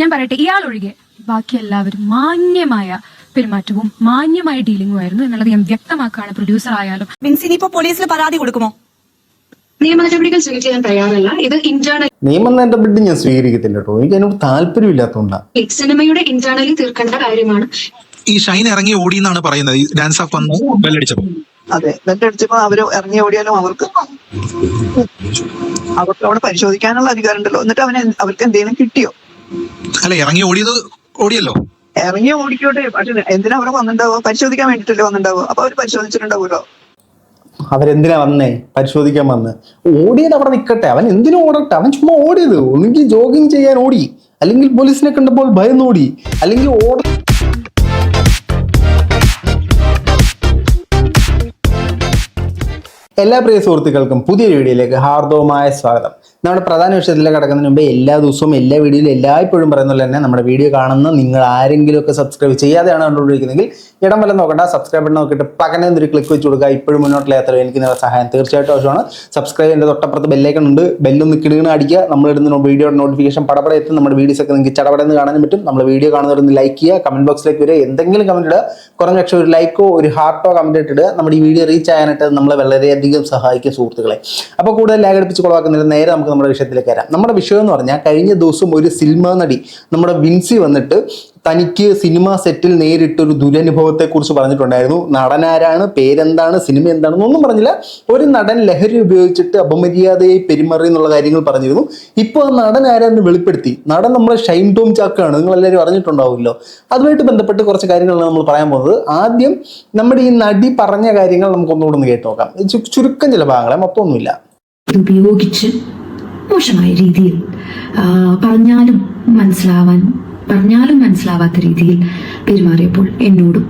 ഞാൻ പറയട്ടെ ഇയാൾ ഒഴികെ ബാക്കി എല്ലാവരും മാന്യമായ പെരുമാറ്റവും മാന്യമായ ഡീലിംഗും ആയിരുന്നു എന്നുള്ളത് ഞാൻ വ്യക്തമാക്കുകയാണ് പ്രൊഡ്യൂസർ ആയാലും. വിൻസിന് ഇപ്പൊ പോലീസിൽ പരാതി കൊടുക്കുമോ? നിയമ നടപടികൾ സ്വീകരിക്കാൻ തയ്യാറല്ല. ഇത് ഇന്റേണൽ നിയമ നടപടി ഞാൻ സ്വീകരിക്കത്തില്ല കേട്ടോ. എനിക്ക് അതിനോട് താല്പര്യമില്ലാത്തതുകൊണ്ടാണ് സിനിമയുടെ ഇന്റേണലി തീർക്കേണ്ട കാര്യമാണ്. ഈ ഷൈൻ ഇറങ്ങി ഓടി എന്നാണ് പറയുന്നത്. ഈ ഡാൻസ് ഓഫ് വന്ന് ബെല്ലടിച്ചപ്പോ അതെ. ബെല്ലടിച്ചപ്പോ അവർ ഇറങ്ങി ഓടിയാലും അവർക്ക് അവർക്ക് അവിടെ പരിശോധിക്കാനുള്ള അധികാരം ഉണ്ടല്ലോ എന്നിട്ട് അവന് അവർക്ക് എന്തെങ്കിലും കിട്ടിയോ? അല്ല ഇറങ്ങി ഓടിയത് ഓടിയല്ലോ? ഇറങ്ങി ഓടിക്കോട്ടെ. പക്ഷെ എന്തിനാ അവിടെ വന്നിട്ടുണ്ടാവോ പരിശോധിക്കാൻ വേണ്ടിട്ടല്ലേ വന്നിട്ടുണ്ടാവോ അപ്പൊ അവർ പരിശോധിച്ചിട്ടുണ്ടാവുമല്ലോ. അവരെന്തിനാ വന്നേ? പരിശോധിക്കാൻ വന്ന്. ഓടിയത് അവിടെ നിൽക്കട്ടെ അവൻ എന്തിനു ഓടട്ടെ. അവൻ ചുമ്മാ ഓടിയത്. ഒന്നുകിൽ ജോഗിങ് ചെയ്യാൻ ഓടി. അല്ലെങ്കിൽ പോലീസിനെ കണ്ടപ്പോൾ ഭയന്നോടി. അല്ലെങ്കിൽ ഓട എല്ലാ പ്രിയ സുഹൃത്തുക്കൾക്കും പുതിയൊരു വീഡിയോയിലേക്ക് ഹാർദവമായ സ്വാഗതം. നമ്മുടെ പ്രധാന വിഷയത്തിലേക്ക് കടക്കുന്നതിന് മുമ്പ് എല്ലാ ദിവസവും എല്ലാ വീഡിയോയിലും എല്ലായ്പ്പോഴും പറയുന്നത് തന്നെ നമ്മുടെ വീഡിയോ കാണുന്ന നിങ്ങൾ ആരെങ്കിലും ഒക്കെ സബ്സ്ക്രൈബ് ചെയ്യാതെയാണ് കണ്ടുകൊണ്ടിരിക്കുന്നതെങ്കിൽ ഇടം വല്ല നോക്കണ്ട. സബ്സ്ക്രൈബ് ബട്ടൺ നോക്കിയിട്ട് പകനെ ഒരു ക്ലിക്ക് വെച്ച് കൊടുക്കുക. ഇപ്പോഴും മുന്നോട്ടുള്ള യാത്ര എനിക്ക് നിങ്ങളുടെ സഹായം തീർച്ചയായിട്ടും ആവശ്യമാണ്. സബ്സ്ക്രൈബ് ചെയ്യേണ്ട തൊട്ടപ്പുറത്ത് ബെല്ലൈക്കൺ ഉണ്ട്. ബെല്ലൊന്ന് കിടുകിണ അടിക്കുക. നമ്മൾ ഇടുന്ന വീഡിയോയുടെ നോട്ടിഫിക്കേഷൻ പടപട എത്തും. നമ്മുടെ വീഡിയോസ് ഒക്കെ നിങ്ങൾക്ക് ചടപടെന്ന് കാണാനും പറ്റും. നമ്മൾ വീഡിയോ കാണുന്നവരൊന്ന് ലൈക്ക് ചെയ്യുക. കമന്റ് ബോക്സിലേക്ക് വരിക. എന്തെങ്കിലും കമന്റ് ഇടുക. കുറഞ്ഞ പക്ഷേ ഒരു ലൈക്കോ ഒരു ഹാർട്ടോ കമന്റ് ഇട്ടിടുക നമ്മുടെ ഈ വീഡിയോ റീച്ച് ആകാനായിട്ട് നമ്മൾ നമ്മളെ വളരെയധികം സഹായിക്കും സുഹൃത്തുക്കളെ. അപ്പോൾ കൂടുതൽ ലാഗടിപ്പിച്ച് കുളവാക്കുന്നില്ല നേരെ നമുക്ക് നമ്മുടെ വിഷയത്തിലേക്ക് വരാം. നമ്മുടെ വിഷയം എന്ന് പറഞ്ഞാൽ കഴിഞ്ഞ ദിവസം ഒരു സിനിമ നടി നമ്മുടെ വിൻസി വന്നിട്ട് തനിക്ക് സിനിമ സെറ്റിൽ നേരിട്ടൊരു ദുരനുഭവത്തെ കുറിച്ച് പറഞ്ഞിട്ടുണ്ടായിരുന്നു. നടനാരാണ് പേരെന്താണ് സിനിമ എന്താണെന്നൊന്നും പറഞ്ഞില്ല. ഒരു നടൻ ലഹരി ഉപയോഗിച്ചിട്ട് അപമര്യാദയായി പെരുമാറി എന്നുള്ള കാര്യങ്ങൾ പറഞ്ഞിരുന്നു. ഇപ്പോൾ ആ നടൻ ആരാന്ന് വെളിപ്പെടുത്തി. നടൻ നമ്മുടെ ഷൈൻ ടോം ചാക്കാണ്. നിങ്ങൾ എല്ലാവരും അറിഞ്ഞിട്ടുണ്ടാവുമല്ലോ. അതുമായിട്ട് ബന്ധപ്പെട്ട് കുറച്ച് കാര്യങ്ങളാണ് നമ്മൾ പറയാൻ പോകുന്നത്. ആദ്യം നമ്മുടെ ഈ നടി പറഞ്ഞ കാര്യങ്ങൾ നമുക്കൊന്നുകൂടെ ഒന്ന് കേട്ട് നോക്കാം ചുരുക്കം ചില ഭാഗങ്ങളെ മൊത്തമൊന്നുമില്ല. ഉപയോഗിച്ച് മോശമായ രീതിയിൽ പറഞ്ഞാലും മനസ്സിലാവാൻ പറഞ്ഞാലും മനസ്സിലാവാത്ത രീതിയിൽ പെരുമാറിയപ്പോൾ എന്നോടും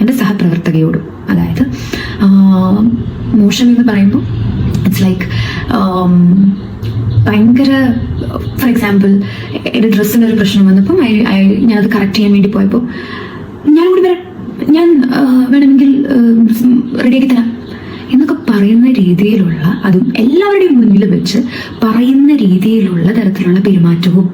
എന്റെ സഹപ്രവർത്തകയോടും അതായത് മോശം എന്ന് പറയുമ്പോൾ ഇറ്റ്സ് ലൈക്ക് ഭയങ്കര ഫോർ എക്സാമ്പിൾ എന്റെ ഡ്രസ്സിന് ഒരു പ്രശ്നം വന്നപ്പം ഞാനത് കറക്റ്റ് ചെയ്യാൻ വേണ്ടി പോയപ്പോൾ ഞാൻ കൂടി വരാം ഞാൻ വേണമെങ്കിൽ റെഡിയാക്കി തരാം എന്നൊക്കെ പറയുന്ന രീതിയിലുള്ള അതും എല്ലാവരുടെയും മുന്നിൽ വെച്ച് പറയുന്ന രീതിയിലുള്ള തരത്തിലുള്ള പെരുമാറ്റവും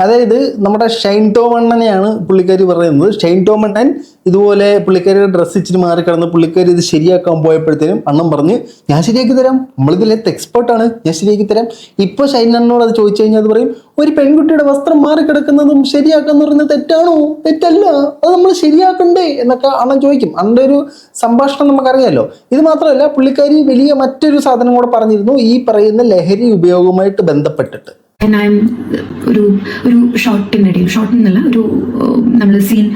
അതായത് നമ്മുടെ ഷൈൻ ടോമണ്ണനെയാണ് പുള്ളിക്കാരി പറയുന്നത്. ഷൈൻ ടോമണ്ണൻ ഇതുപോലെ പുള്ളിക്കാരിയുടെ ഡ്രസ്സ് ഇച്ചിരി മാറി കിടന്ന് പുള്ളിക്കാരി ഇത് ശരിയാക്കാൻ പോയപ്പോഴത്തേനും അണ്ണൻ പറഞ്ഞ് ഞാൻ ശരിയാക്കി തരാം. നമ്മളിതിലത്തെ എക്സ്പേർട്ടാണ് ഞാൻ ശരിയാക്കി തരാം. ഇപ്പോൾ ഷൈൻ അണ്ണനോട് അത് ചോദിച്ചു കഴിഞ്ഞാൽ അത് പറയും ഒരു പെൺകുട്ടിയുടെ വസ്ത്രം മാറി കിടക്കുന്നതും ശരിയാക്കാന്ന് പറയുന്നത് തെറ്റാണോ? തെറ്റല്ല. അത് നമ്മൾ ശരിയാക്കണ്ടേ? എന്നൊക്കെ അണ്ണൻ ചോദിക്കും. അണ്ണന്റെ ഒരു സംഭാഷണം നമുക്കറിയാമല്ലോ ഇത് മാത്രമല്ല പുള്ളിക്കാരി വലിയ മറ്റൊരു സാധനം കൂടെ പറഞ്ഞിരുന്നു ഈ പറയുന്ന ലഹരി ഉപയോഗവുമായിട്ട് ബന്ധപ്പെട്ടിട്ട്. ഞാൻ ഒരു ഒരു ഇടയിൽ ഷോട്ട് എന്നല്ല ഒരു നമ്മൾ സീൻ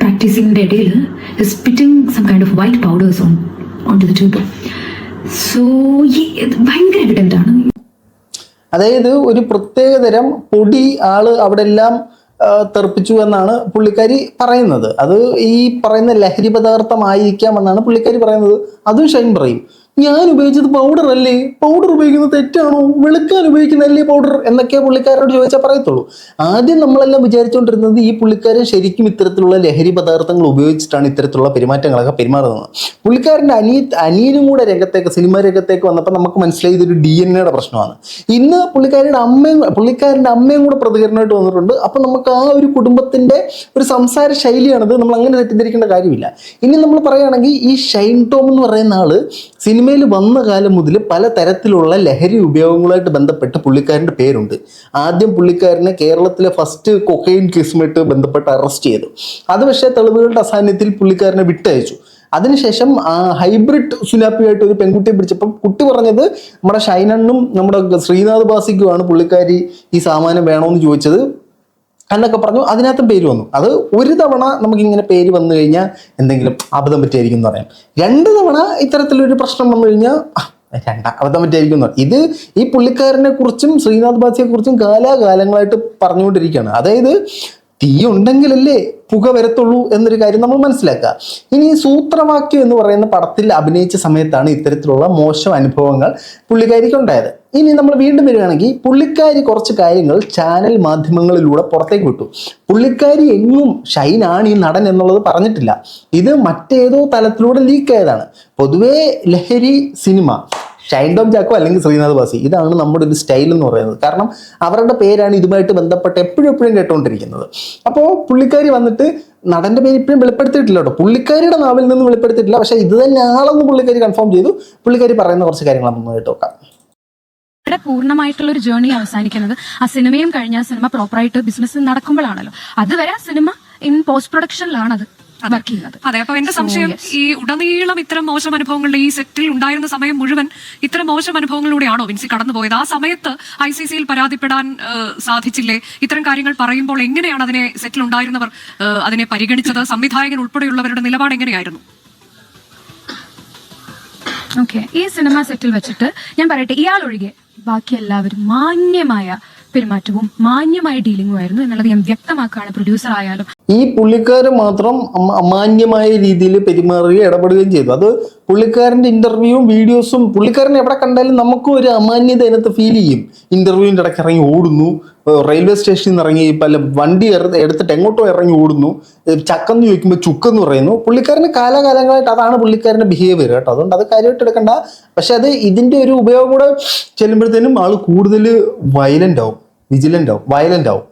പ്രാക്ടീസിങ്ങിന്റെ ഇടയിൽ spitting some kind of white powders on on to the tube so ഭയങ്കര എവിഡന്റ് ആണ്. അതായത് ഒരു പ്രത്യേകതരം പൊടി ആൾ അവിടെ എല്ലാം തെറിപ്പിച്ചു എന്നാണ് പുള്ളിക്കാരി പറയുന്നത്. അത് ഈ പറയുന്ന ലഹരി പദാർത്ഥമായിരിക്കാം എന്നാണ് പുള്ളിക്കാരി പറയുന്നത്. അതും ഷൈൻ പറയും. ഞാൻ ഉപയോഗിച്ചത് പൗഡർ അല്ലേ? പൗഡർ ഉപയോഗിക്കുന്നത് തെറ്റാണോ? വെളുക്കാൻ ഉപയോഗിക്കുന്നതല്ലേ പൗഡർ എന്നൊക്കെ പുള്ളിക്കാരോട് ചോദിച്ചാൽ പറയത്തുള്ളൂ. ആദ്യം നമ്മളെല്ലാം വിചാരിച്ചുകൊണ്ടിരുന്നത് ഈ പുള്ളിക്കാരൻ ശരിക്കും ഇത്തരത്തിലുള്ള ലഹരി പദാർത്ഥങ്ങൾ ഉപയോഗിച്ചിട്ടാണ് ഇത്തരത്തിലുള്ള പെരുമാറ്റങ്ങളൊക്കെ പെരുമാറുന്നത്. പുള്ളിക്കാരന്റെ അനിയ അനിയനും കൂടെ രംഗത്തേക്ക് സിനിമാ രംഗത്തേക്ക് വന്നപ്പോൾ നമുക്ക് മനസ്സിലായി ഇതൊരു ഡി എൻ എയുടെ പ്രശ്നമാണ്. ഇന്ന് പുള്ളിക്കാരിയുടെ അമ്മയും പുള്ളിക്കാരന്റെ അമ്മയും കൂടെ പ്രതികരണമായിട്ട് വന്നിട്ടുണ്ട്. അപ്പം നമുക്ക് ആ ഒരു കുടുംബത്തിന്റെ ഒരു സംസാര ശൈലിയാണത്. നമ്മൾ അങ്ങനെ തെറ്റിദ്ധരിക്കേണ്ട കാര്യമില്ല. ഇനി നമ്മൾ പറയുകയാണെങ്കിൽ ഈ ഷൈൻ ടോം എന്ന് പറയുന്ന ആൾ സിനിമയിൽ വന്ന കാലം മുതൽ പല തരത്തിലുള്ള ലഹരി ഉപയോഗങ്ങളുമായിട്ട് ബന്ധപ്പെട്ട് പുള്ളിക്കാരന്റെ പേരുണ്ട്. ആദ്യം പുള്ളിക്കാരനെ കേരളത്തിലെ ഫസ്റ്റ് കൊക്കൈൻ കേസുമായിട്ട് ബന്ധപ്പെട്ട് അറസ്റ്റ് ചെയ്തു. അത് പക്ഷേ തെളിവുകളുടെ അസാന്നിധ്യത്തിൽ പുള്ളിക്കാരനെ വിട്ടയച്ചു. അതിനുശേഷം ഹൈബ്രിഡ് സുനാപ്പിയായിട്ട് ഒരു പെൺകുട്ടിയെ പിടിച്ചപ്പോൾ കുട്ടി പറഞ്ഞത് നമ്മുടെ ഷൈനണ്ണും നമ്മുടെ ശ്രീനാഥ് ബാസിക്കുമാണ് പുള്ളിക്കാരി ഈ സാമാനം വേണമെന്ന് ചോദിച്ചത്. എന്നൊക്കെ പറഞ്ഞു. അതിനകത്തും പേര് വന്നു. അത് ഒരു തവണ നമുക്കിങ്ങനെ പേര് വന്നു കഴിഞ്ഞാൽ എന്തെങ്കിലും അബദ്ധം പറ്റിയായിരിക്കും എന്ന് പറയാം. രണ്ട് തവണ ഇത്തരത്തിലൊരു പ്രശ്നം വന്നു കഴിഞ്ഞാൽ രണ്ട അബദ്ധം പറ്റിയായിരിക്കും ഇത് ഈ പുള്ളിക്കാരനെ കുറിച്ചും ശ്രീനാഥ് ബാസിയെ കുറിച്ചും കാലാകാലങ്ങളായിട്ട് പറഞ്ഞുകൊണ്ടിരിക്കുകയാണ്. അതായത് തീ ഉണ്ടെങ്കിലല്ലേ പുക വരത്തുള്ളൂ എന്നൊരു കാര്യം നമ്മൾ മനസ്സിലാക്കുക. ഇനി സൂത്രവാക്യം എന്ന് പറയുന്ന പടത്തിൽ അഭിനയിച്ച സമയത്താണ് ഇത്തരത്തിലുള്ള മോശം അനുഭവങ്ങൾ പുള്ളിക്കാരിക്ക് ഉണ്ടായത്. ഇനി നമ്മൾ വീണ്ടും വരികയാണെങ്കിൽ പുള്ളിക്കാരി കുറച്ച് കാര്യങ്ങൾ ചാനൽ മാധ്യമങ്ങളിലൂടെ പുറത്തേക്ക് വിട്ടു. പുള്ളിക്കാരി എങ്ങും ഷൈനാണ് ഈ നടൻ എന്നുള്ളത് പറഞ്ഞിട്ടില്ല. ഇത് മറ്റേതോ തലത്തിലൂടെ ലീക്ക് ആയതാണ്. പൊതുവേ ലഹരി സിനിമ ഷൈൻ ടോം ജാക്കോ അല്ലെങ്കിൽ ശ്രീനാഥ് ബാസി ഇതാണ് നമ്മുടെ ഒരു സ്റ്റൈൽ എന്ന് പറയുന്നത്. കാരണം അവരുടെ പേരാണ് ഇതുമായിട്ട് ബന്ധപ്പെട്ട് എപ്പോഴും എപ്പോഴും കേട്ടുകൊണ്ടിരിക്കുന്നത്. അപ്പോൾ പുള്ളിക്കാരി വന്നിട്ട് നടന്റെ പേര് ഇപ്പോഴും വെളിപ്പെടുത്തിയിട്ടില്ല കേട്ടോ. പുള്ളിക്കാരിയുടെ നാവിൽ നിന്ന് വെളിപ്പെടുത്തിയിട്ടില്ല. പക്ഷേ ഇത് തന്നെ ആളൊന്നും പുള്ളിക്കാരി കൺഫേം ചെയ്തു. പുള്ളിക്കാരി പറയുന്ന കുറച്ച് കാര്യങ്ങൾ നമുക്ക് നോക്കാം. പൂർണമായിട്ടുള്ള ഒരു ജേർണി അവസാനിക്കുന്നത് ആ സിനിമയും കഴിഞ്ഞ സിനിമ പ്രോപ്പറായിട്ട് ബിസിനസ് നടക്കുമ്പോഴാണല്ലോ. അതുവരെ സിനിമ ഇൻ പോസ്റ്റ് പ്രൊഡക്ഷനിലാണ് അത് അതെ അപ്പൊ എന്റെ സംശയം ഈ ഉടനീളം ഇത്തരം മോശം അനുഭവങ്ങളുടെ ഈ സെറ്റിൽ ഉണ്ടായിരുന്ന സമയം മുഴുവൻ ഇത്തരം മോശം അനുഭവങ്ങളിലൂടെയാണോ വിൻസി കടന്നുപോയത് ആ സമയത്ത് ഐ സി സിയിൽ പരാതിപ്പെടാൻ സാധിച്ചില്ലേ? ഇത്തരം കാര്യങ്ങൾ പറയുമ്പോൾ എങ്ങനെയാണ് അതിനെ സെറ്റിൽ ഉണ്ടായിരുന്നവർ അതിനെ പരിഗണിച്ചത്? സംവിധായകൻ ഉൾപ്പെടെയുള്ളവരുടെ നിലപാട് എങ്ങനെയായിരുന്നു? ഓക്കെ ഈ സിനിമ സെറ്റിൽ വെച്ചിട്ട് ഞാൻ പറയട്ടെ ഇയാൾ ഒഴികെ ബാക്കി എല്ലാവരും മാന്യമായ പെരുമാറ്റവും മാന്യമായ ഡീലിംഗും ആയിരുന്നു എന്നുള്ളത് ഞാൻ വ്യക്തമാക്കുകയാണ് പ്രൊഡ്യൂസർ ആയാലും. ഈ പുള്ളിക്കാർ മാത്രം അമ- അമാന്യമായ രീതിയിൽ പെരുമാറുകയും ഇടപെടുകയും ചെയ്തു. അത് പുള്ളിക്കാരന്റെ ഇന്റർവ്യൂവും വീഡിയോസും പുള്ളിക്കാരൻ എവിടെ കണ്ടാലും നമുക്കും ഒരു അമാന്യത അതിനകത്ത് ഫീൽ ചെയ്യും. ഇന്റർവ്യൂവിന്റെ ഇടയ്ക്ക് ഇറങ്ങി ഓടുന്നു റെയിൽവേ സ്റ്റേഷനിൽ നിന്ന് ഇറങ്ങി പല വണ്ടി എടുത്തിട്ട് എങ്ങോട്ടോ ഇറങ്ങി ഓടുന്നു. ചക്കെന്ന് ചോദിക്കുമ്പോൾ ചുക്കെന്ന് പറയുന്നു. പുള്ളിക്കാരന് കാലാകാലങ്ങളായിട്ട് അതാണ് പുള്ളിക്കാരന്റെ ബിഹേവിയർ കേട്ടോ. അതുകൊണ്ട് അത് കാര്യമായിട്ട് എടുക്കണ്ട. പക്ഷെ അത് ഇതിന്റെ ഒരു ഉപയോഗം കൂടെ ചെല്ലുമ്പോഴത്തേനും ആൾ കൂടുതൽ വയലന്റ് ആവും വിജിലന്റ് ആവും വയലന്റ് ആവും.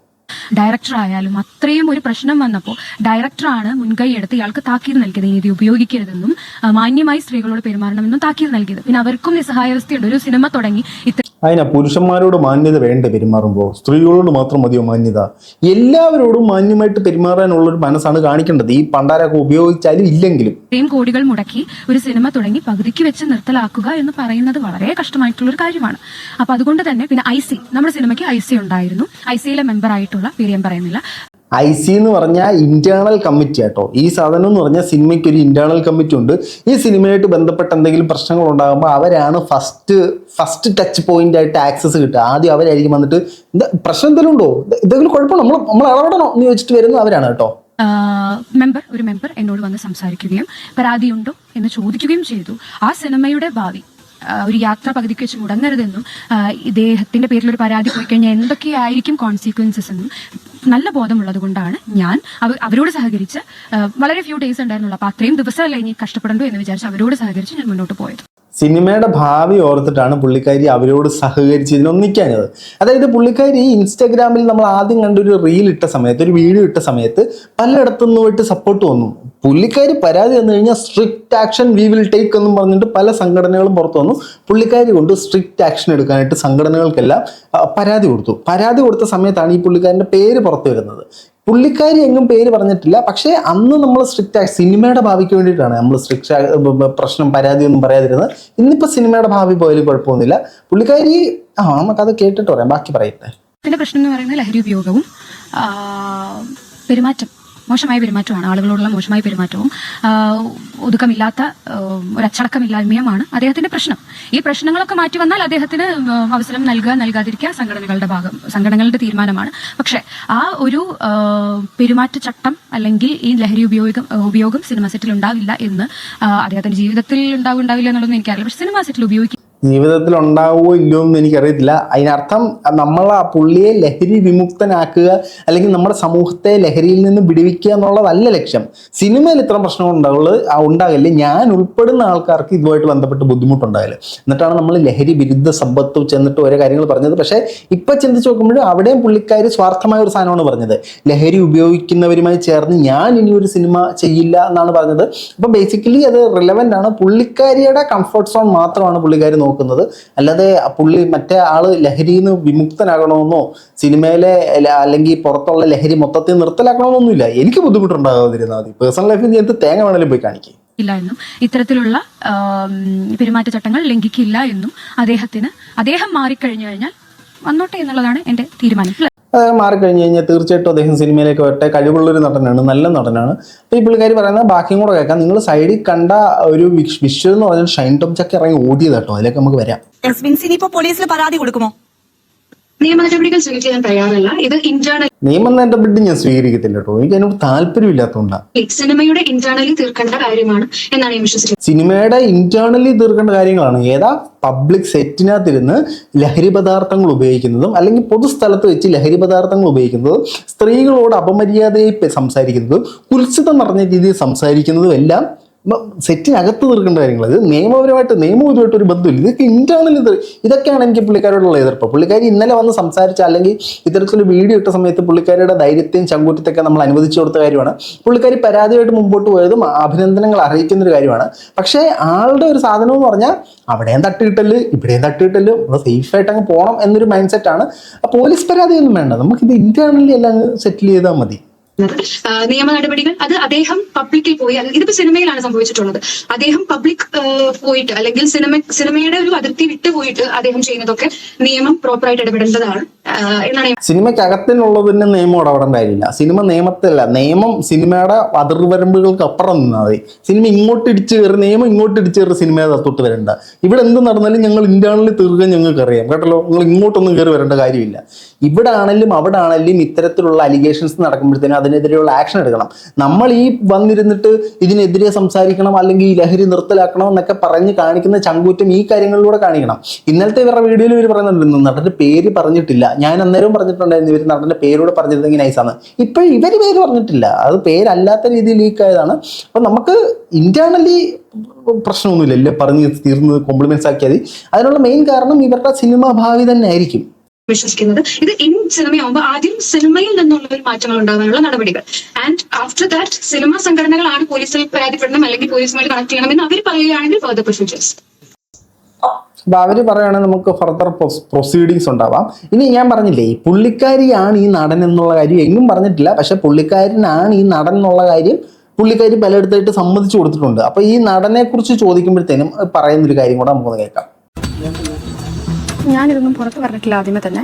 ഡയറക്ടർ ആയാലും അത്രയും ഒരു പ്രശ്നം വന്നപ്പോൾ ഡയറക്ടറാണ് മുൻകൈ എടുത്ത് ഇയാൾക്ക് താക്കീത് നൽകിയത്. ഇനി ഇത് ഉപയോഗിക്കരുതെന്നും മാന്യമായി സ്ത്രീകളോട് പെരുമാറണമെന്നും താക്കീത് നൽകിയത്. പിന്നെ അവർക്കും നിസ്സഹായവസ്ഥയുണ്ട്. ഒരു സിനിമ തുടങ്ങി ഇത്ര അതിനാ പുരുഷന്മാരോട് മാന്യത വേണ്ട പെരുമാറുമ്പോൾ സ്ത്രീകളോട് മാത്രം മതിയോ മാന്യത? എല്ലാവരോടും മാന്യമായിട്ട് പെരുമാറാനുള്ള ഒരു മനസ്സാണ് കാണിക്കേണ്ടത്. ഈ പണ്ടാരൊക്കെ ഉപയോഗിച്ചാലും ഇല്ലെങ്കിലും. ഇത്രയും കോടികൾ മുടക്കി ഒരു സിനിമ തുടങ്ങി പകുതിക്ക് വെച്ച് നിർത്തലാക്കുക എന്ന് പറയുന്നത് വളരെ കഷ്ടമായിട്ടുള്ള ഒരു കാര്യമാണ്. അപ്പൊ അതുകൊണ്ട് തന്നെ പിന്നെ ഐ സി നമ്മുടെ സിനിമയ്ക്ക് ഐ സി ഉണ്ടായിരുന്നു. ഐ സിയിലെ മെമ്പർ ആയിട്ടുള്ള പേര് വീഡിയോ പറയുന്നില്ല. ഐ സി എന്ന് പറഞ്ഞാൽ ഇന്റേണൽ കമ്മിറ്റി ആട്ടോ. ഈ സാധനം എന്ന് പറഞ്ഞാൽ സിനിമയ്ക്ക് ഒരു ഇന്റേണൽ കമ്മിറ്റി ഉണ്ട്. ഈ സിനിമയായിട്ട് ബന്ധപ്പെട്ട എന്തെങ്കിലും പ്രശ്നങ്ങൾ ഉണ്ടാകുമ്പോൾ അവരാണ് ഫസ്റ്റ് ഫസ്റ്റ് ടച്ച് പോയിന്റ് ആയിട്ട് ആക്സസ് കിട്ടുക. ആദ്യം അവരായിരിക്കും വന്നിട്ട് പ്രശ്നം എന്തെങ്കിലും ഉണ്ടോ? എന്തെങ്കിലും കുഴപ്പം നമ്മൾ നമ്മൾ ഇടപെടണോ എന്ന് ചോദിച്ചിട്ട് വരുന്നത് അവരാണ് കേട്ടോ. മെമ്പർ ഒരു മെമ്പർ എന്നോട് വന്ന് സംസാരിക്കുകയും പരാതിയുണ്ടോ? എന്ന് ചോദിക്കുകയും ചെയ്തു. ആ സിനിമയുടെ ഭാവി ഒരു യാത്ര പകുതിക്ക് വെച്ച് മുടങ്ങരുതെന്നും ഇദ്ദേഹത്തിന്റെ പേരിൽ ഒരു പരാതി പോയി കഴിഞ്ഞാൽ എന്തൊക്കെയായിരിക്കും കോൺസിക്വൻസസ് എന്നും നല്ല ബോധമുള്ളത് കൊണ്ടാണ് ഞാൻ അവ- അവരോട് സഹകരിച്ച് വളരെ ഫ്യൂ ഡേയ്സ് ഉണ്ടായിരുന്നുള്ളൂ. അപ്പൊ അത്രയും ദിവസമല്ല ഇനി കഷ്ടപ്പെടണ്ടോ എന്ന് വിചാരിച്ച് അവരോട് സഹകരിച്ച് ഞാൻ മുന്നോട്ട് പോയത്. സിനിമയുടെ ഭാവി ഓർത്തിട്ടാണ് പുള്ളിക്കാരി അവരോട് സഹകരിച്ച് ഇതിനൊന്നിക്കാഞ്ഞത് അതായത് പുള്ളിക്കാരി ഇൻസ്റ്റാഗ്രാമിൽ നമ്മൾ ആദ്യം കണ്ടൊരു റീൽ ഇട്ട സമയത്ത് ഒരു വീഡിയോ ഇട്ട സമയത്ത് പലയിടത്തു നിന്നുമായിട്ട് സപ്പോർട്ട് വന്നു. പുള്ളിക്കാരി പരാതി വന്നു കഴിഞ്ഞാൽ strict action we will take എന്നും പറഞ്ഞിട്ട് പല സംഘടനകളും പുറത്തു വന്നു. പുള്ളിക്കാരി കൊണ്ട് സ്ട്രിക്റ്റ് ആക്ഷൻ എടുക്കാനായിട്ട് സംഘടനകൾക്കെല്ലാം പരാതി കൊടുത്തു. പരാതി കൊടുത്ത സമയത്താണ് ഈ പുള്ളിക്കാരന്റെ പേര് പുറത്തു വരുന്നത്. പുള്ളിക്കാരി എങ്ങും പേര് പറഞ്ഞിട്ടില്ല. പക്ഷേ അന്ന് നമ്മൾ സ്ട്രിക്റ്റ് ആയി സിനിമയുടെ ഭാവിക്ക് വേണ്ടിയിട്ടാണ് നമ്മൾ സ്ട്രിക്റ്റ് പ്രശ്നം പരാതി ഒന്നും പറയാതിരുന്നത്. ഇന്നിപ്പോൾ സിനിമയുടെ ഭാവി പോയാലും കുഴപ്പമൊന്നുമില്ല. പുള്ളിക്കാരി ആ നമുക്കത് കേട്ടിട്ട് പറയാം. ബാക്കി പറയട്ടെ. പ്രശ്നം എന്ന് പറയുന്നത് ലഹരി ഉപയോഗവും പെരുമാറ്റം. മോശമായ പെരുമാറ്റമാണ് ആളുകളോടുള്ള മോശമായ പെരുമാറ്റവും ഒതുക്കമില്ലാത്ത ഒരു അദ്ദേഹത്തിന്റെ പ്രശ്നം. ഈ പ്രശ്നങ്ങളൊക്കെ മാറ്റി വന്നാൽ അദ്ദേഹത്തിന് അവസരം നൽകുക നൽകാതിരിക്കുക സംഘടനകളുടെ ഭാഗം സംഘടനകളുടെ തീരുമാനമാണ്. പക്ഷെ ആ ഒരു പെരുമാറ്റ പെരുമാറ്റച്ചട്ടം അല്ലെങ്കിൽ ഈ ലഹരി ഉപയോഗം ഉപയോഗം സിനിമ സെറ്റിൽ ഉണ്ടാവില്ല എന്ന് അദ്ദേഹത്തിന്റെ ജീവിതത്തിൽ ഉണ്ടാവുണ്ടാവില്ല എന്നുള്ളതൊന്നും എനിക്കറിയില്ല. പക്ഷെ സിനിമ സെറ്റിൽ ഉപയോഗിക്കും. ജീവിതത്തിൽ ഉണ്ടാവുമോ ഇല്ലയോ എന്ന് എനിക്കറിയത്തില്ല. അതിനർത്ഥം നമ്മൾ ആ പുള്ളിയെ ലഹരി വിമുക്തനാക്കുക അല്ലെങ്കിൽ നമ്മുടെ സമൂഹത്തെ ലഹരിയിൽ നിന്ന് വിടുവിക്കുക എന്നുള്ളതല്ല ലക്ഷ്യം. സിനിമയിൽ ഇത്ര പ്രശ്നങ്ങൾ ഉണ്ടാവുള്ളത് ഉണ്ടാകില്ല ഞാൻ ഉൾപ്പെടുന്ന ആൾക്കാർക്ക് ഇതുമായിട്ട് ബന്ധപ്പെട്ട് ബുദ്ധിമുട്ടുണ്ടാകില്ല എന്നിട്ടാണ് നമ്മൾ ലഹരി വിരുദ്ധ സമ്പത്ത് ചെന്നിട്ട് ഓരോ കാര്യങ്ങൾ പറഞ്ഞത്. പക്ഷേ ഇപ്പം ചിന്തിച്ച് നോക്കുമ്പോഴും അവിടെയും പുള്ളിക്കാർ സ്വാർത്ഥമായ ഒരു സാധനമാണ് പറഞ്ഞത്. ലഹരി ഉപയോഗിക്കുന്നവരുമായി ചേർന്ന് ഞാൻ ഇനി ഒരു സിനിമ ചെയ്യില്ല എന്നാണ് പറഞ്ഞത്. അപ്പം ബേസിക്കലി അത് റിലവന്റ് ആണ്. പുള്ളിക്കാരിയുടെ കംഫർട്ട് സോൺ മാത്രമാണ് പുള്ളിക്കാരി നോക്കുന്നത്. അല്ലാതെ പുള്ളി മറ്റേ ആൾ ലഹരിയിൽ നിന്ന് വിമുക്തനാകണമെന്നോ സിനിമയിലെ അല്ലെങ്കിൽ പുറത്തുള്ള ലഹരി മൊത്തത്തിൽ നിർത്തലാക്കണമെന്നൊന്നുമില്ല. എനിക്ക് ബുദ്ധിമുട്ടുണ്ടാകാതിരുന്നാൽ മതി പേഴ്സണൽ ലൈഫിൽ ഞാൻ എന്ത് തേങ്ങ വേണേലും പോയി കാണിക്കും. ഇല്ല എന്നും. ഇത്തരത്തിലുള്ള പെരുമാറ്റ പെരുമാറ്റച്ചട്ടങ്ങൾ ലംഘിക്കില്ല എന്നും അദ്ദേഹത്തിന് അദ്ദേഹം മാറിക്കഴിഞ്ഞു കഴിഞ്ഞാൽ വന്നോട്ടെ എന്നുള്ളതാണ് എന്റെ തീരുമാനം. അത് മാറിക്കഴിഞ്ഞ് കഴിഞ്ഞാൽ തീർച്ചയായിട്ടും അദ്ദേഹം സിനിമയിലേക്ക് വരട്ടെ. കഴിവുള്ളൊരു നടനാണ് നല്ല നടനാണ്. അപ്പോൾ ഈ പുള്ളിക്കാരി പറയുന്നത് ബാക്കിയും കൂടെ കേൾക്കാം. നിങ്ങൾ സൈഡിൽ കണ്ട ഒരു വിഷ്വൽ എന്ന് പറഞ്ഞാൽ ഷൈൻ ടോം ചക്ക ഇറങ്ങി ഓടിയതാട്ടോ അതിലേക്ക് നമുക്ക് വരാം. പോലീസിൽ പരാതി കൊടുക്കുമോ? നിയമ നടപടികൾ സ്വീകരിക്കാൻ തയ്യാറല്ല. ഇത് ഇന്റേണൽ നിയമ നടപടി ഞാൻ സ്വീകരിക്കത്തില്ല കേട്ടോ എനിക്ക് അതിനോട് താല്പര്യമില്ലാത്തതുകൊണ്ടാണ് സിനിമയുടെ ഇന്റേണലി തീർക്കേണ്ട കാര്യമാണ് എന്നാണ് ഞാൻ വിശ്വസിക്കുന്നത്. സിനിമയുടെ ഇന്റേണലി തീർക്കേണ്ട കാര്യങ്ങളാണ്. ഏതാ? പബ്ലിക് സെറ്റിനകത്തിരുന്ന് ലഹരി പദാർത്ഥങ്ങൾ ഉപയോഗിക്കുന്നതും അല്ലെങ്കിൽ പൊതുസ്ഥലത്ത് വെച്ച് ലഹരി പദാർത്ഥങ്ങൾ ഉപയോഗിക്കുന്നതും സ്ത്രീകളോട് അപമര്യാദയായി സംസാരിക്കുന്നതും കുൽസിതം നിറഞ്ഞ രീതിയിൽ സംസാരിക്കുന്നതും എല്ലാം സെറ്റിനകത്ത് തീർക്കേണ്ട കാര്യങ്ങൾ ഇത് നിയമപരമായിട്ട് നിയമപരമായിട്ട് ഒരു ബന്ധമില്ല. ഇതൊക്കെ ഇന്റർണൽ ഇത് ഇതൊക്കെയാണ് എനിക്ക് പുള്ളിക്കാരോടുള്ള എതിർപ്പ്. പുള്ളിക്കാരി ഇന്നലെ വന്ന് സംസാരിച്ച അല്ലെങ്കിൽ ഇത്തരത്തിലൊരു വീഡിയോ ഇട്ട സമയത്ത് പുള്ളിക്കാരിയുടെ ധൈര്യത്തെയും ചങ്കൂറ്റത്തൊക്കെ നമ്മൾ അനുവദിച്ചു കൊടുത്ത കാര്യമാണ്. പുള്ളിക്കാരി പരാതിയായിട്ട് മുമ്പോട്ട് പോയതും അഭിനന്ദനങ്ങൾ അറിയിക്കുന്ന ഒരു കാര്യമാണ്. പക്ഷേ ആളുടെ ഒരു സാധനം എന്ന് പറഞ്ഞാൽ അവിടെയും തട്ടിയിട്ടൽ ഇവിടെയും തട്ടിയിട്ടൽ നമ്മൾ സേഫ് ആയിട്ട് അങ്ങ് പോകണം എന്നൊരു മൈൻഡ് സെറ്റാണ് പോലീസ് പരാതിയൊന്നും വേണ്ട. നമുക്ക് ഇത് ഇന്റേണലി എല്ലാം സെറ്റിൽ ചെയ്താൽ മതി. ആ, നിയമ നടപടികൾ. അത് അദ്ദേഹം പബ്ലിക്കിൽ പോയി ഇതിപ്പോ സിനിമയിലാണ് സംഭവിച്ചിട്ടുള്ളത്. അദ്ദേഹം പബ്ലിക് പോയിട്ട് അല്ലെങ്കിൽ സിനിമ സിനിമയുടെ ഒരു അതിർത്തി വിട്ടു പോയിട്ട് അദ്ദേഹം ചെയ്യുന്നതൊക്കെ നിയമം പ്രോപ്പറായിട്ട് ഇടപെടേണ്ടതാണ്. എന്നാണ് സിനിമയ്ക്കകത്തിനുള്ളതിന് നിയമം ഇടപെടേണ്ട കാര്യമില്ല. സിനിമ നിയമത്തിലല്ല നിയമം സിനിമയുടെ അതിർവരമ്പുകൾക്ക് അപ്പുറം നിന്നാൽ മതി. സിനിമ ഇങ്ങോട്ട് ഇടിച്ച് കയറി നിയമം ഇങ്ങോട്ട് ഇടിച്ച് കയറി സിനിമയെ തൊട്ട് വരണ്ട. ഇവിടെ എന്ത് നടന്നാലും ഞങ്ങൾ ഇന്റേണലി തീർക്കാൻ ഞങ്ങൾക്ക് അറിയാം. കേട്ടല്ലോ? നിങ്ങൾ ഇങ്ങോട്ടൊന്നും കയറി വരേണ്ട കാര്യമില്ല. ഇവിടെ ആണെങ്കിലും അവിടെ ആണെങ്കിലും ഇത്തരത്തിലുള്ള അലിഗേഷൻസ് നടക്കുമ്പോഴത്തേനും അതിനെതിരെയുള്ള ആക്ഷൻ എടുക്കണം. നമ്മൾ ഈ വന്നിരുന്നിട്ട് ഇതിനെതിരെ സംസാരിക്കണം അല്ലെങ്കിൽ ഈ ലഹരി നിർത്തലാക്കണം എന്നൊക്കെ പറഞ്ഞ് കാണിക്കുന്ന ചങ്കൂറ്റം ഈ കാര്യങ്ങളിലൂടെ കാണിക്കണം. ഇന്നലത്തെ ഇവരുടെ വീഡിയോയിൽ ഇവർ പറയുന്നുണ്ട് നടന്റെ പേര് പറഞ്ഞിട്ടില്ല. ഞാൻ അന്നേരവും പറഞ്ഞിട്ടുണ്ടായിരുന്നു ഇവർ നടന്റെ പേരോട് പറഞ്ഞിരുന്നെങ്കിൽ നൈസാണ് ഇപ്പൊ ഇവർ പേര് പറഞ്ഞിട്ടില്ല. അത് പേരല്ലാത്ത രീതിയിൽ ലീക്ക് ആയതാണ്. അപ്പൊ നമുക്ക് ഇന്റേണലി പ്രശ്നമൊന്നുമില്ല. ഇല്ല പറഞ്ഞ് തീർന്ന് കോംപ്ലിമെന്റ്സ് ആക്കിയാൽ അതിനുള്ള മെയിൻ കാരണം ഇവരുടെ സിനിമ ഭാവി തന്നെ ആയിരിക്കും. വിശ്വസിക്കുന്നത്. ഇത് ഇൻ സിനിമയാകുമ്പോൾ ആദ്യം സിനിമയിൽ നിന്നുള്ള ഒരു മാറ്റങ്ങൾ ഉണ്ടാകാനുള്ള നടപടികൾ. ആൻഡ് ആഫ്റ്റർ ദാറ്റ് സിനിമ സംഘടനകളാണ് പോലീസിൽ പരാതിപ്പെടണം അല്ലെങ്കിൽ പോലീസുമായി കണക്ട് ചെയ്യണം എന്ന് അവർ പറയുകയാണെങ്കിൽ ഫർദർ പ്രൊസീജിയേഴ്സ് അപ്പൊ അവർ പറയുകയാണെങ്കിൽ നമുക്ക് ഫർദർ പ്രൊസീഡിങ്സ് ഉണ്ടാവാം. ഇനി ഞാൻ പറഞ്ഞില്ലേ പുള്ളിക്കാരിയാണ് ഈ നടൻ എന്നുള്ള കാര്യം എങ്ങും പറഞ്ഞിട്ടില്ല. പക്ഷെ പുള്ളിക്കാരനാണ് ഈ നടൻ എന്നുള്ള കാര്യം പുള്ളിക്കാരി പലയിടത്തായിട്ട് സമ്മതിച്ചു കൊടുത്തിട്ടുണ്ട്. അപ്പൊ ഈ നടനെ കുറിച്ച് ചോദിക്കുമ്പോഴത്തേനും പറയുന്നൊരു കാര്യം കൂടെ നമുക്കൊന്ന് കേൾക്കാം. ഞാനിതൊന്നും പുറത്ത് പറഞ്ഞിട്ടില്ല ആദ്യമേ തന്നെ.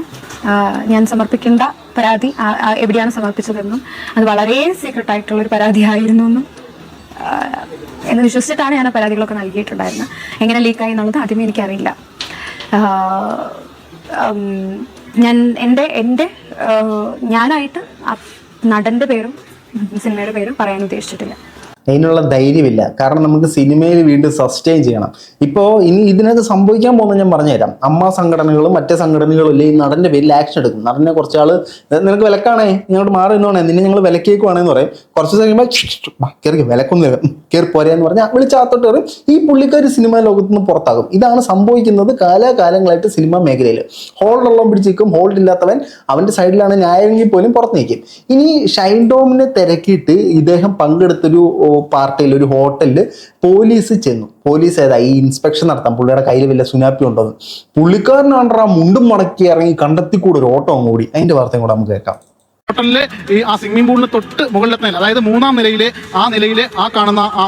ഞാൻ സമർപ്പിക്കേണ്ട പരാതി എവിടെയാണ് സമർപ്പിച്ചതെന്നും അത് വളരെ സീക്രട്ട് ആയിട്ടുള്ള ഒരു പരാതി ആയിരുന്നു എന്നും എന്ന് വിശ്വസിച്ചിട്ടാണ് ഞാൻ ആ പരാതികളൊക്കെ നൽകിയിട്ടുണ്ടായിരുന്നത്. എങ്ങനെ ലീക്കായി എന്നുള്ളത് ആദ്യമേ എനിക്കറിയില്ല. ഞാൻ എന്റെ എന്റെ ഞാനായിട്ട് നടന്റെ പേരും സിനിമയുടെ പേരും പറയാൻ ഉദ്ദേശിച്ചിട്ടില്ല. അതിനുള്ള ധൈര്യമില്ല. കാരണം നമുക്ക് സിനിമയിൽ വീണ്ടും സസ്റ്റെയിൻ ചെയ്യണം. ഇപ്പോൾ ഇനി ഇതിനകത്ത് സംഭവിക്കാൻ പോകുന്നത് ഞാൻ പറഞ്ഞുതരാം. അമ്മ സംഘടനകളും മറ്റേ സംഘടനകളും ഇല്ലേ ഈ നടന്റെ പേരിൽ ആക്ഷൻ എടുക്കും. നടനെ കുറച്ച് ആൾ "ഇത് നിനക്ക് വിലക്കാണേ ഇങ്ങോട്ട് മാറി നിന്നോണേ നിന്നെ ഞങ്ങൾ വിലക്കേക്കുവാണെന്ന് പറയും. കുറച്ച് കഴിയുമ്പോൾ കയറി വിലക്കൊന്നും കയറി പോരാന്ന് പറഞ്ഞാൽ വിളിച്ചാത്തോട്ട് കയറും. ഈ പുള്ളിക്കാർ സിനിമാ ലോകത്ത് നിന്ന് പുറത്താകും. ഇതാണ് സംഭവിക്കുന്നത് കാലാകാലങ്ങളായിട്ട് സിനിമാ മേഖലയിൽ. ഹോൾഡുള്ള പിടിച്ചിരിക്കും ഹോൾഡ് ഇല്ലാത്തവൻ അവന്റെ സൈഡിലാണ് ന്യായമെങ്കിൽ പോലും പുറത്ത് നിൽക്കും. ഇനി ഷൈൻ ഡോമിനെ തിരക്കിയിട്ട് ഇദ്ദേഹം പങ്കെടുത്തൊരു പാർട്ടിയിൽ ഒരു ഹോട്ടലിൽ പോലീസ് ചെന്നു. പോലീസ് ഏതാ? ഈ ഇൻസ്പെക്ഷൻ നടത്താം പുള്ളിയുടെ കയ്യിൽ വല്ല സുനാപ്പി ഉണ്ടോന്ന് പുള്ളിക്കാരനാണ് ആ മുണ്ടും മടക്കി ഇറങ്ങി കണ്ടെത്തിക്കൂടെ ഒരു ഓട്ടോ ഓടി. അതിന്റെ വാർത്തയും കൂടെ നമുക്ക് കേൾക്കാം. ഹോട്ടലിലെ ഈ ആ സ്വിമ്മിംഗ് പൂളിന് തൊട്ട് മുകളിലത്തെ നില അതായത് മൂന്നാം നിലയിലെ ആ നിലയിലെ ആ കാണുന്ന ആ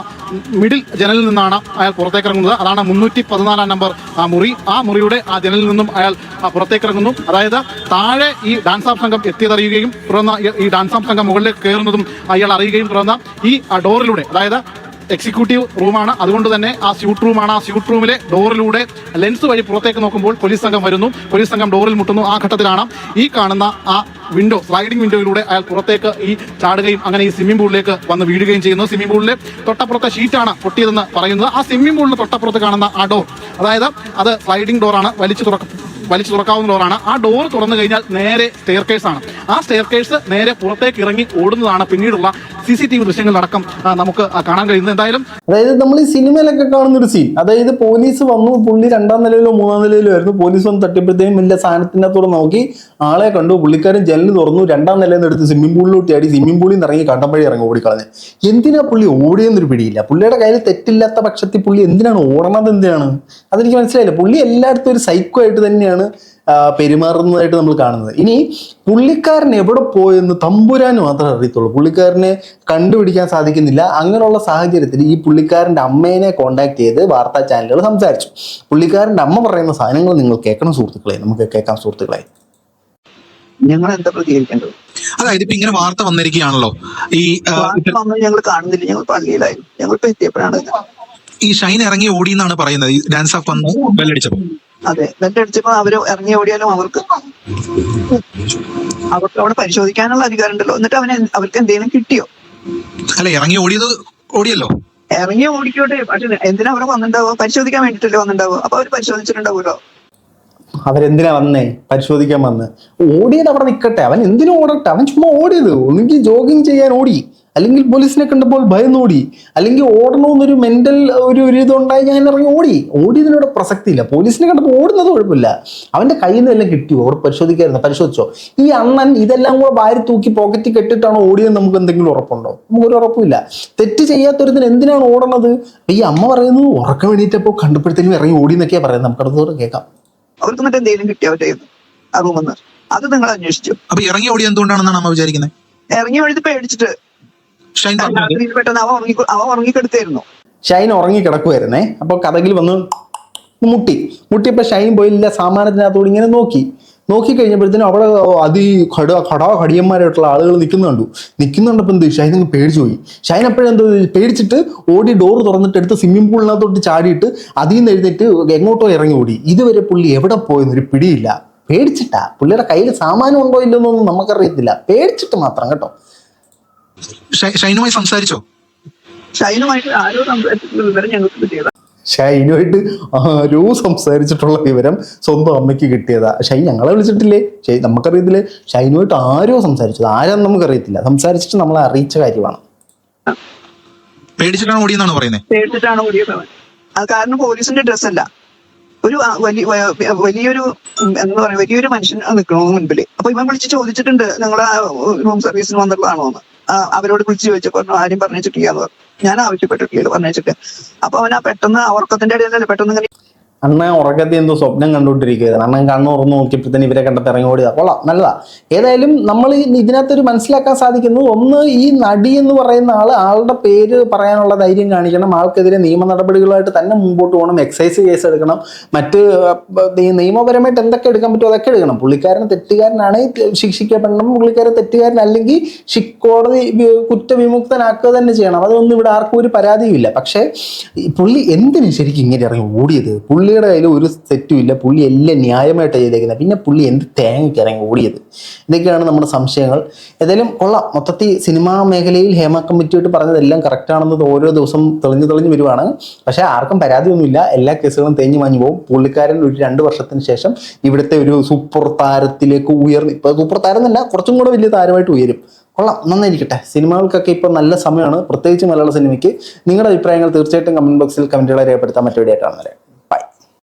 മിഡിൽ ജനലിൽ നിന്നാണ് അയാൾ പുറത്തേക്ക് ഇറങ്ങുന്നത് അതാണ് മുന്നൂറ്റി പതിനാലാം നമ്പർ ആ മുറി. ആ മുറിയുടെ ആ ജനലിൽ നിന്നും അയാൾ പുറത്തേക്ക് ഇറങ്ങുന്നു അതായത് താഴെ ഈ ഡാൻസ് ആം സംഘം എത്തിയതറിയുകയും തുടർന്ന് ഈ- ഡാൻസ് ആം സംഘം മുകളിലേക്ക് കയറുന്നതും അയാൾ അറിയുകയും തുടർന്ന് ഈ ഡോറിലൂടെ അതായത് എക്സിക്യൂട്ടീവ് റൂമാണ് അതുകൊണ്ട് തന്നെ ആ സ്യൂട്ട് റൂമാണ് ആ സ്യൂട്ട് റൂമിലെ ഡോറിലൂടെ ലെൻസ് വഴി പുറത്തേക്ക് നോക്കുമ്പോൾ പോലീസ് സംഘം വരുന്നു. പോലീസ് സംഘം ഡോറിൽ മുട്ടുന്നു. ആ ഘട്ടത്തിലാണ് ഈ കാണുന്ന ആ വിൻഡോ സ്ലൈഡിംഗ് വിൻഡോയിലൂടെ അയാൾ പുറത്തേക്ക് ഈ ചാടുകയും അങ്ങനെ ഈ സ്വിമ്മിംഗ് പൂളിലേക്ക് വന്ന് വീഴുകയും ചെയ്യുന്നു. സ്വിമ്മിംഗ് പൂളിലെ തൊട്ടപ്പുറത്തെ ഷീറ്റാണ് പൊട്ടിയതെന്ന് പറയുന്നത്. ആ സ്വിമ്മിംഗ് പൂളിന് തൊട്ടപ്പുറത്ത് കാണുന്ന ആ ഡോർ അതായത് അത് സ്ലൈഡിംഗ് ഡോറാണ് വലിച്ചു തുറക്ക വലിച്ചു തുറക്കാവുന്ന ഡോറാണ് ആ ഡോർ തുറന്നു കഴിഞ്ഞാൽ നേരെ സ്റ്റെയർ കേസാണ് ആ സ്റ്റെയർ കേസ് നേരെ പുറത്തേക്ക് ഇറങ്ങി ഓടുന്നതാണ് പിന്നീടുള്ള സി സി ടി വി ദൃശ്യങ്ങളിലടക്കം നമുക്ക് കാണാൻ കഴിയുന്നത്. എന്തായാലും അതായത് നമ്മൾ ഈ സിനിമയിലൊക്കെ കാണുന്ന ഒരു സീൻ അതായത് പോലീസ് വന്നു പുള്ളി രണ്ടാം നിലയിലോ മൂന്നാം നിലയിലോ ആയിരുന്നു. പോലീസ് വന്ന് തട്ടിയപ്പോഴത്തേക്കും വലിയ സാധനത്തിനകത്തോടെ നോക്കി ആളെ കണ്ടു. പുള്ളിക്കാരൻ ജനൽ തുറന്നു രണ്ടാം നിലയിൽ നിന്ന് എടുത്ത് സ്വിമ്മിംഗ് പൂളിലോട്ട് ആടി സ്വിമ്മിംഗ് പൂളിൽ നിന്ന് ഇറങ്ങി കണ്ടമ്പഴി ഇറങ്ങി ഓടിക്കളഞ്ഞ്. എന്തിനാ പുള്ളി ഓടിയെന്നൊരു പിടിയില്ല? പുള്ളിയുടെ കയ്യിൽ തെറ്റില്ലാത്ത പക്ഷത്തിൽ പുള്ളി എന്തിനാണ് ഓടണത് എന്തിനാണ്? അതെനിക്ക് മനസ്സിലായില്ല. പുള്ളി എല്ലായിടത്തും ഒരു സൈക്കോ ആയിട്ട് തന്നെയാണ്. ആ, പെരുമാറുന്നതായിട്ട് നമ്മൾ കാണുന്നത്? ഇനി പുള്ളിക്കാരൻ എവിടെ പോയെന്ന് തമ്പുരാൻ മാത്രമേ അറിയത്തുള്ളൂ. പുള്ളിക്കാരനെ കണ്ടുപിടിക്കാൻ സാധിക്കുന്നില്ല. അങ്ങനെയുള്ള സാഹചര്യത്തിൽ ഈ പുള്ളിക്കാരന്റെ അമ്മേനെ കോണ്ടാക്ട് ചെയ്ത് വാർത്താ ചാനലുകൾ സംസാരിച്ചു. പുള്ളിക്കാരന്റെ അമ്മ പറയുന്ന സാധനങ്ങൾ നിങ്ങൾ കേൾക്കണം സുഹൃത്തുക്കളെ. നമുക്ക് കേൾക്കാം സുഹൃത്തുക്കളെ. ഞങ്ങൾ എന്താ പ്രതികരിക്കേണ്ടത്? അതായത് ഇപ്പൊ ഇങ്ങനെ വാർത്ത വന്നിരിക്കുകയാണല്ലോ. ഈ ഞങ്ങൾ കാണുന്നില്ല. ഞങ്ങൾ പള്ളിയിലായിരുന്നു. ഞങ്ങൾ എത്തിയപ്പോഴാണ് ഈ ഷൈൻ ഇറങ്ങി ഓടി എന്നാണ് പറയുന്നത്. ഈ ഡാൻസ് ഓഫ് വന്ന് ബെല്ലടിച്ചപ്പോ. അതെ. എന്നിട്ട് അടിച്ചപ്പോ അവർ ഇറങ്ങി ഓടിയാലും അവർക്ക് അവർക്ക് അവിടെ പരിശോധിക്കാനുള്ള അധികാരം ഉണ്ടല്ലോ എന്നിട്ട് അവന് അവർക്ക് എന്തെങ്കിലും കിട്ടിയോ? അല്ല ഇറങ്ങി ഓടിയത് ഓടിയല്ലോ? ഇറങ്ങി ഓടിക്കോട്ടെ. പക്ഷെ എന്തിനാ അവിടെ വന്നിട്ടുണ്ടാവുക പരിശോധിക്കാൻ വേണ്ടിട്ടല്ലേ വന്നിട്ടുണ്ടാവുക അപ്പൊ അവർ പരിശോധിച്ചിട്ടുണ്ടാവുമല്ലോ. അവരെന്തിനാ വന്നേ? പരിശോധിക്കാൻ വന്ന്. ഓടിയത് അവിടെ നിൽക്കട്ടെ അവൻ എന്തിനു ഓടട്ടെ? അവൻ ചുമ്മാ ഓടിയത്. ഒന്നുകിൽ ജോഗിങ് ചെയ്യാൻ ഓടി. അല്ലെങ്കിൽ പോലീസിനെ കണ്ടപ്പോൾ ഭയന്നോടി അല്ലെങ്കിൽ ഓടണമെന്നൊരു മെന്റൽ ഒരു ഒരു ഇതുണ്ടായി ഞാൻ ഇറങ്ങി ഓടി. ഓടിയതിനോട് പ്രസക്തിയില്ല. പോലീസിനെ കണ്ടപ്പോൾ ഓടുന്നത് കുഴപ്പമില്ല. അവന്റെ കയ്യിൽ നിന്ന് എല്ലാം കിട്ടിയോ അവിടെ പരിശോധിക്കായിരുന്നു. പരിശോധിച്ചോ? ഈ അണ്ണൻ ഇതെല്ലാം കൂടെ വാരി തൂക്കി പോക്കറ്റിൽ കെട്ടിട്ടാണ് ഓടിയെന്ന് നമുക്ക് എന്തെങ്കിലും ഉറപ്പുണ്ടോ? നമുക്കൊരു ഉറപ്പില്ല തെറ്റ് ചെയ്യാത്തൊരുത്തിന് എന്തിനാണ് ഓടണത്? ഈ അമ്മ പറയുന്നത് ഉറക്കം വേണ്ടിയിട്ടപ്പോൾ കണ്ടപ്പോഴത്തേനും ഇറങ്ങി ഓടി എന്നൊക്കെയാ പറയുന്നത്. നമുക്ക് അടുത്തോട് കേൾക്കാം. അവർക്ക് എന്നിട്ട് എന്തെങ്കിലും കിട്ടിയോ അവരുടെ? ആ അത് നിങ്ങൾ അന്വേഷിച്ചു. അപ്പൊ ഇറങ്ങി ഓടി എന്തുകൊണ്ടാണെന്നാണ് അമ്മ വിചാരിക്കുന്നത്? ഇറങ്ങി ഓടി പേടിച്ചിട്ട് ഷൈൻ പെട്ടെന്ന് അവ ഉറങ്ങി അവ ഉറങ്ങിക്കെടുത്തായിരുന്നു ഷൈൻ ഉറങ്ങി കിടക്കുമായിരുന്നേ അപ്പോൾ കഥകിൽ വന്ന് മുട്ടി. മുട്ടിയപ്പോൾ ഷൈൻ പോയില്ല സാമാനത്തിനകത്തോട് ഇങ്ങനെ നോക്കി. നോക്കി കഴിഞ്ഞപ്പോഴത്തേനും അവിടെ അതി ഘട ഘടാ ഘടിയന്മാരായിട്ടുള്ള ആളുകൾ നിൽക്കുന്ന കണ്ടു നിൽക്കുന്നുണ്ടപ്പോൾ എന്ത് ഷൈൻ അങ്ങ് പേടിച്ചു പോയി. ഷൈൻ അപ്പോഴെന്തോ പേടിച്ചിട്ട് ഓടി ഡോർ തുറന്നിട്ട് എടുത്ത് സ്വിമ്മിംഗ് പൂളിനകത്തോട്ട് ചാടിയിട്ട് അതിൽ നിന്ന് എഴുന്നേറ്റ് എങ്ങോട്ടോ ഇറങ്ങി ഓടി. ഇതുവരെ പുള്ളി എവിടെ പോയെന്നൊരു പിടിയില്ല. പേടിച്ചിട്ടാ. പുള്ളിയുടെ കയ്യിൽ സാമാനം ഉണ്ടോ ഇല്ലെന്നൊന്നും നമുക്കറിയത്തില്ല. പേടിച്ചിട്ട് മാത്രം കേട്ടോ. ഷൈനുമായി സംസാരിച്ചോ? ഷൈനുമായിട്ട് ആരോ സംസാരിച്ചിട്ടുള്ള വിവരം ഞങ്ങൾക്ക് കിട്ടിയതാണ് ഷൈനുമായിട്ട് ആരോ സംസാരിച്ചിട്ടുള്ള വിവരം സ്വന്തം അമ്മയ്ക്ക് കിട്ടിയതാ. ഷൈൻ ഞങ്ങളെ വിളിച്ചിട്ടില്ലേ? ഷൈ നമുക്കറിയത്തില്ലേ? ഷൈനുമായിട്ട് ആരോ സംസാരിച്ചത്. ആരാന്ന് നമുക്കറിയത്തില്ല. സംസാരിച്ചിട്ട് നമ്മളെ അറിയിച്ച കാര്യമാണ്. പേടിച്ചിട്ടാണ് ഓടിയെന്നാണ് പറയുന്നത് പേടിച്ചിട്ടാണ് ഓടിയത് അത് കാരണം പോലീസിന്റെ ഡ്രസ് അല്ല ഒരു വലിയ വലിയൊരു എന്താ പറയാ വലിയൊരു മനുഷ്യൻ നിൽക്കണോ മുൻപിൽ അപ്പൊ ഇവൻ വിളിച്ച് ചോദിച്ചിട്ടുണ്ട് നിങ്ങളെ റൂം സർവീസിന് വന്നിട്ടുള്ളതാണോ എന്ന് ആ, അവരോട് വിളിച്ചു ചോദിച്ചപ്പോ പറഞ്ഞു, ആരും പറഞ്ഞിട്ടില്ലാന്ന് പറഞ്ഞു. ഞാൻ ആവശ്യപ്പെട്ടിട്ടില്ല പറഞ്ഞിട്ട് അപ്പൊ അവൻ ആ പെട്ടെന്ന് ആ ഉറക്കത്തിന്റെ ഇടയിലല്ലേ പെട്ടെന്ന് ഇങ്ങനെ അണ്ണ ഉറക്കത്തിൽ എന്തോ സ്വപ്നം കണ്ടുകൊണ്ടിരിക്കുകയാണ് അണ്ണൻ കണ്ണു തുറന്ന് തന്നെ ഇവരെ ഇറങ്ങി ഓടിയതാ കൊള്ളാം നല്ലതാ. ഏതായാലും നമ്മൾ ഇതിനകത്തൊരു മനസ്സിലാക്കാൻ സാധിക്കുന്നു ഒന്ന് ഈ നടി എന്ന് പറയുന്ന ആൾ ആളുടെ പേര് പറയാനുള്ള ധൈര്യം കാണിക്കണം. ആൾക്കെതിരെ നിയമ നടപടികളുമായിട്ട് തന്നെ മുമ്പോട്ട് പോകണം. എക്സൈസ് കേസ് എടുക്കണം. മറ്റ് നിയമപരമായിട്ട് എന്തൊക്കെ എടുക്കാൻ പറ്റുമോ അതൊക്കെ എടുക്കണം. പുള്ളിക്കാരൻ തെറ്റുകാരനാണെങ്കിൽ ശിക്ഷിക്കപ്പെടണം. പുള്ളിക്കാരൻ തെറ്റുകാരനല്ലെങ്കിൽ കോടതി കുറ്റവിമുക്തനാക്കുക തന്നെ ചെയ്യണം. അതൊന്നും ഇവിടെ ആർക്കും ഒരു പരാതിയുമില്ല. പക്ഷേ പുള്ളി എന്തിനു ശരിക്കും ഇങ്ങനെ ഇറങ്ങി ഓടിയത്? പുള്ളിയുടെ കയ്യിൽ ഒരു സെറ്റും ഇല്ല. പുള്ളി എല്ലാം ന്യായമായിട്ട് ചെയ്തേക്കുന്നത് പിന്നെ പുള്ളി എന്ത് തേങ്ങയ്ക്ക് ഇറങ്ങി ഓടിയത്? ഇതൊക്കെയാണ് നമ്മുടെ സംശയങ്ങൾ. ഏതായാലും കൊള്ളാം. മൊത്തത്തിൽ സിനിമാ മേഖലയിൽ ഹേമ കമ്മിറ്റിയായിട്ട് പറഞ്ഞതെല്ലാം കറക്റ്റാണെന്നത് ഓരോ ദിവസം തെളിഞ്ഞു തെളിഞ്ഞു വരുവാണ്. പക്ഷേ ആർക്കും പരാതിയൊന്നുമില്ല. എല്ലാ കേസുകളും തേഞ്ഞു മാഞ്ഞു പോകും പുള്ളിക്കാരൻ ഒരു രണ്ട് വർഷത്തിന് ശേഷം ഇവിടുത്തെ ഒരു സൂപ്പർ താരത്തിലേക്ക് ഉയർന്ന് ഇപ്പോൾ സൂപ്പർ താരം എന്നല്ല കുറച്ചും കൂടെ വലിയ താരമായിട്ട് ഉയരും. കൊള്ളാം. നന്നായിരിക്കട്ടെ. സിനിമകൾക്കൊക്കെ ഇപ്പോൾ നല്ല സമയമാണ്. പ്രത്യേകിച്ച് മലയാള സിനിമയ്ക്ക്. നിങ്ങളുടെ അഭിപ്രായങ്ങൾ തീർച്ചയായിട്ടും കമന്റ് ബോക്സിൽ കമന്റുകളെ രേഖപ്പെടുത്താൻ മറ്റൊരു ആയിട്ടാണ്